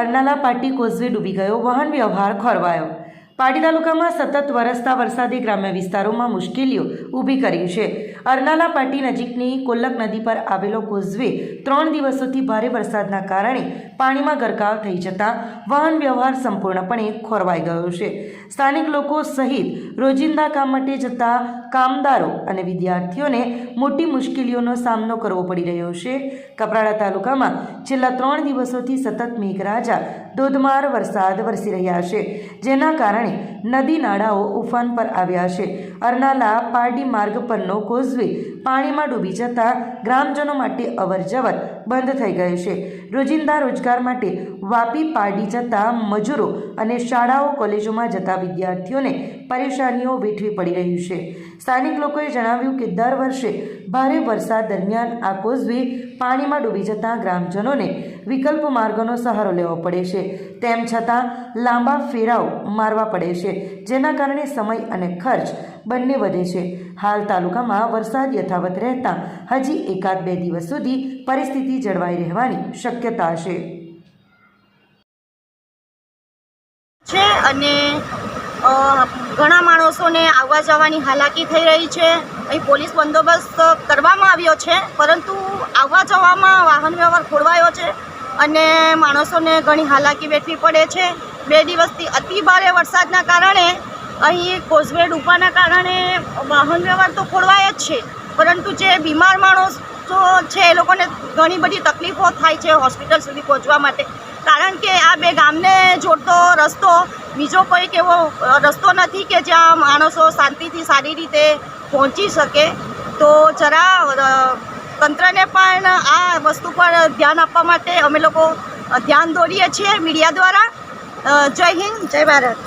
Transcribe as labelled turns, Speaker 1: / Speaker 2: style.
Speaker 1: અરનાલા પાટી કોઝવે ડૂબી ગયો વાહન વ્યવહાર ખોરવાયો. પાટી તાલુકામાં સતત વરસતા વરસાદે ગ્રામ્ય વિસ્તારોમાં મુશ્કેલીઓ ઊભી કરી છે. અરનાલા પાટી નજીકની કોલ્લક નદી પર આવેલો કોઝવે ત્રણ દિવસોથી ભારે વરસાદના કારણે પાણીમાં ગરકાવ થઈ જતા વાહન વ્યવહાર સંપૂર્ણપણે ખોરવાઈ ગયો છે. સ્થાનિક લોકો સહિત રોજિંદા કામ માટે જતા કામદારો અને વિદ્યાર્થીઓને મોટી મુશ્કેલીઓનો સામનો કરવો પડી રહ્યો છે. કપરાડા તાલુકામાં છેલ્લા ત્રણ દિવસોથી સતત મેઘરાજા ધોધમાર વરસાદ વરસી રહ્યા છે. જેના કારણે નદી નાળાઓ ઉફાન પર આવ્યા છે. અરનાલા પારડી માર્ગ પરનો કોઝવે પાણીમાં ડૂબી જતા ગ્રામજનો માટે અવરજવર બંધ થઈ ગઈ છે. રોજિંદા રોજગાર માટે વાપી પારડી જતા મજૂરો અને શાળાઓ કોલેજોમાં જતા વિદ્યાર્થીઓને પરેશાનીઓ વેઠવી પડી રહી છે. સ્થાનિક લોકોએ જણાવ્યું કે દર વર્ષે ભારે વરસાદ દરમિયાન આ કોઝવે પાણીમાં ડૂબી જતા ગ્રામજનોને વિકલ્પ માર્ગોનો સહારો લેવો પડે છે. તેમ છતાં, લાંબા ફેરાઓ મારવા પડે છે, જેના કારણે સમય અને ખર્ચ બંને વધે છે. હાલ તાલુકામાં વરસાદ યથાવત રહેતા હજી એકાદ બે દિવસ સુધી પરિસ્થિતિ જળવાઈ રહેવાની શક્યતા છે.
Speaker 2: અને ઘણા માણસોને આવવા જવાની હાલાકી થઈ રહી છે. અહીં પોલીસ બંદોબસ્ત કરવામાં આવ્યો છે, પરંતુ આવવા જવામાં વાહન વ્યવહાર ખોરવાયો છે. અને માણસોને ઘણી હાલાકી વેઠવી પડે છે. બે દિવસથી અતિ ભારે વરસાદના કારણે અહીં કોઝવે ડૂબવાના કારણે વાહન વ્યવહાર તો ખોળવાય જ છે. પરંતુ જે બીમાર માણસો છે, એ લોકોને ઘણી બધી તકલીફો થાય છે હોસ્પિટલ સુધી પહોંચવા માટે. કારણ કે આ બે ગામને જોડતો રસ્તો, બીજો કોઈક એવો રસ્તો નથી કે જ્યાં માણસો શાંતિથી સારી રીતે પહોંચી શકે. તો જરા તંત્રને પણ આ વસ્તુ પર ધ્યાન આપવા માટે અમે લોકો ધ્યાન દોરીએ છીએ મીડિયા દ્વારા. જય હિન્દ, જય ભારત.